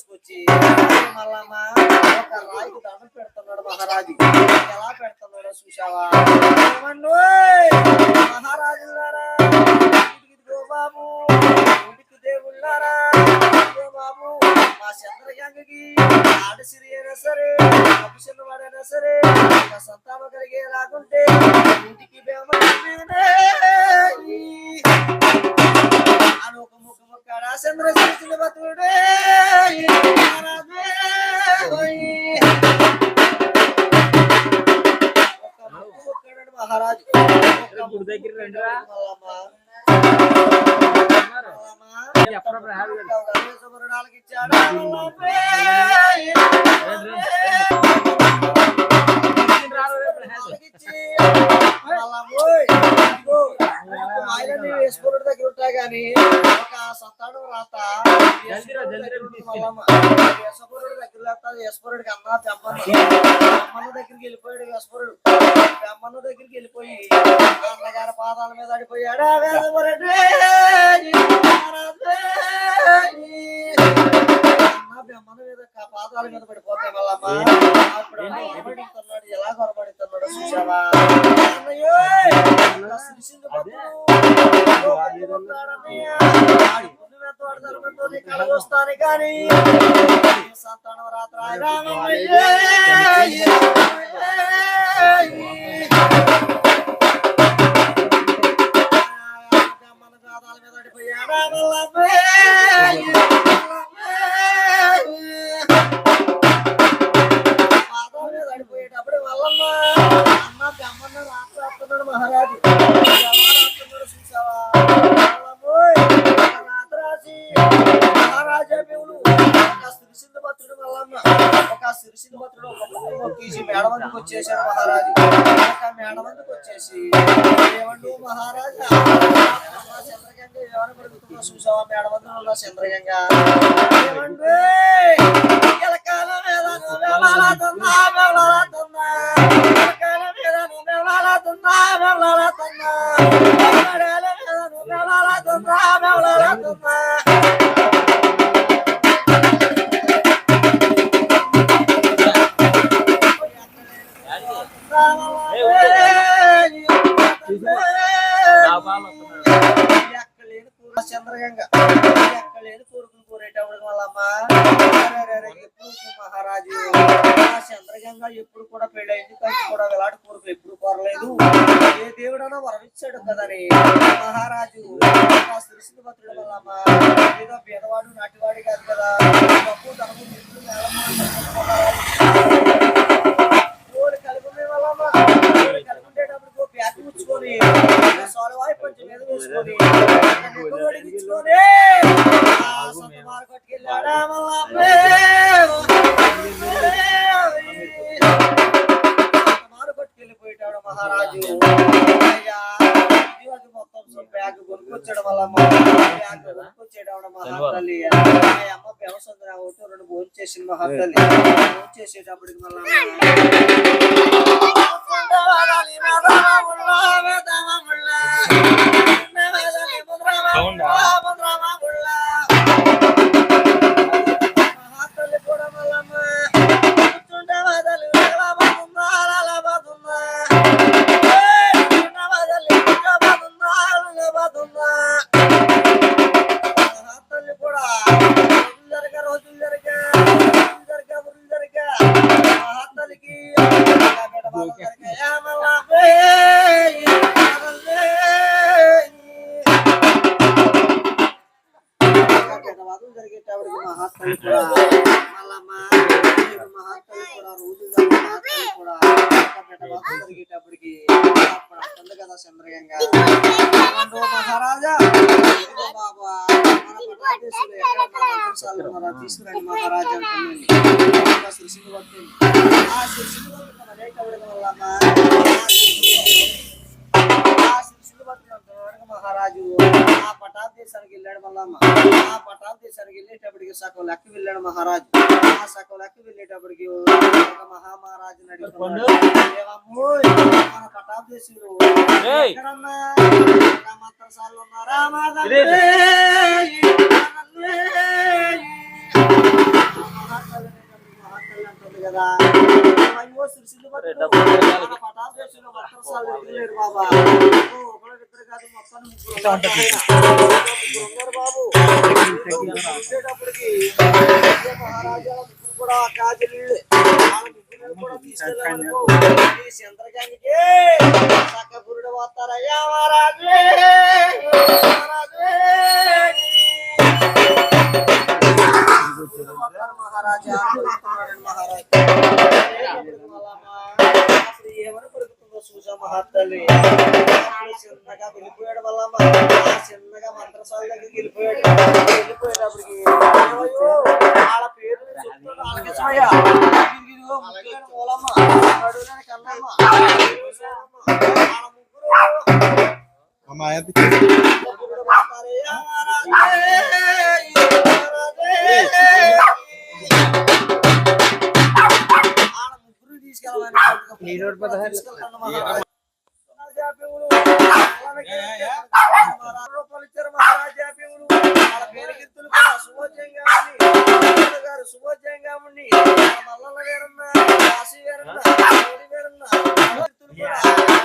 మోసుకొచ్చి మల్లమ్మ ఒక రాయికి దండం పెడుతున్నాడు మహారాజు. ఎలా పెడుతున్నాడో చూసావా మహారాజు గారా ఇదిగో బాబు ఇంటికి దేవుళ్ళారా? బాబు మా చంద్రగంగకి ఆడసిరి అయినా సరే అభిషేకం వాడైనా సరే మా సంతానం కలిగే రాకుంటే ఇంటికి బేమనే అని ఒక ముఖ ముక్కడ మహారాజు గుడి దగ్గర రండిరా. దగ్గర ఉంటాయి కానీ వేసుకోరుడు దగ్గర లేకపోతే వేసుకోరుడికి అన్న పెమ్మన్న పెమ్మన్న దగ్గరికి వెళ్ళిపోయాడు వేసుకోరుడు పెమ్మన్న దగ్గరికి వెళ్ళిపోయి అన్నగారి పాదాల మీద అడిపోయాడు బెమ్మన మీద పాదాల మీద పడిపోతే మళ్ళమ్మ అప్పుడు ఎలా గొరబడుతున్నాడు చూసావా అన్నయ్యో సిరిసింది వస్తాను కానీ సంతానం రాత్రి రామయ్య. పడుకుతుందో చూసావా మేడమందులో ఉన్న ఎక్కలేని కూరకులు కూరేటప్పుడు ఎప్పుడు మహారాజు. చంద్రగంగ ఎప్పుడు కూడా పెళ్ళైంది కానీ కూడా ఇలాంటి కూరకులు ఎప్పుడు కోరలేదు. ఏ దేవుడన్నా వరమిచ్చాడు కదని మహారాజు ఆ సృష్టి భద్రుడు ఏదో పేదవాడు నాటివాడు కాదు కదా. డబ్బు ధనము భోజనం చేసేటప్పటికి మళ్ళీ అంటుంది కదా చంద్రగంగా ఏమంటావు మహారాజా ఇదిగో బాబా మన పటాకేశ్వరులు ఎక్కడ మన మంత్రసాలు ఉన్నారో తీసుకురండి మహారాజా అంటుంది ఆ సృష్టిని పట్టింది ఆ సృష్టిని పట్టిన అనేకవిడ వల్లమ్మ ఆ సృష్టిని పట్టినంత మహారాజు ఆ పటాబ్ దేశానికి వెళ్ళాడు మల్లమ్మ. ఆ పటాబ్ దేశానికి వెళ్ళేటప్పటికి సగం లెక్క వెళ్ళాడు మహారాజు. ఆ సగం లెక్క వెళ్ళేటప్పటికి ఒక మహామహారాజు "ఏమమ్మోయ్, మన దేశంలో. ఎక్కడన్నా మంత్రసాలు ఉన్నారా? చంద్రకానికి సకపురుడు వస్తారయ్యా మహారాజే మహారాజా మహారాజా ఎవరు పడుతుందో చూసా మహాత్మల్ని హ్యాపీ రూపాయలు ఇచ్చారు మహారాజా పేరుగిత్తులు కూడా సుభోజంగా గారు సుభోజంగా మల్లన్న గారున్నా కాశీ గారున్నా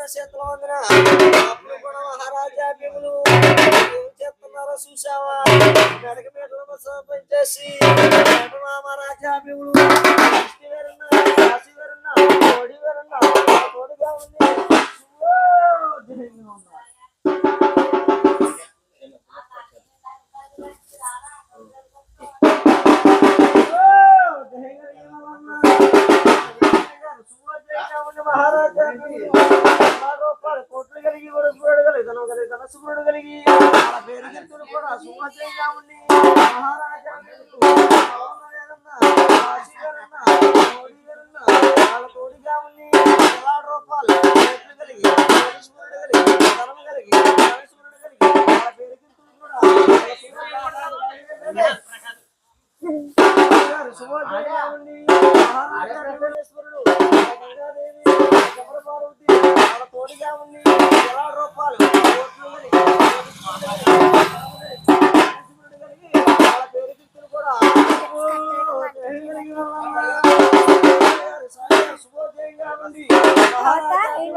ఉన్న చేతిలో ఉందిరా అప్పుడు కూడా మహారాజా భీములు. ఏం చూసావా కోట్లు కలిగి కూడా చూడగలిగి ధనం కలిగి. ధనసు చూడగలిగి పేరు కూడా సుమచేయగా ఉండి